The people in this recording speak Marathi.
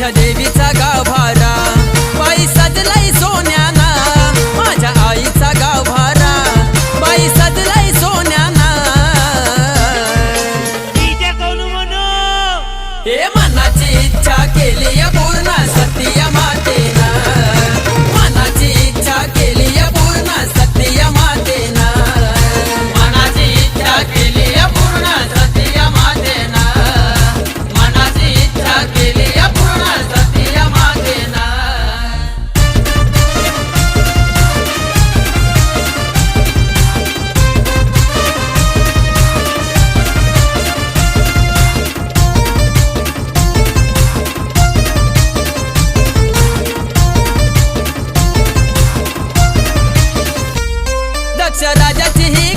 माझ्या देवीचा गाभारा बाई सजलाई सोन्याना माझ्या आईचा गाभारा बाई सजलाई सोन्याना. हे मनाची इच्छा केली पूर्ण. राजाची ही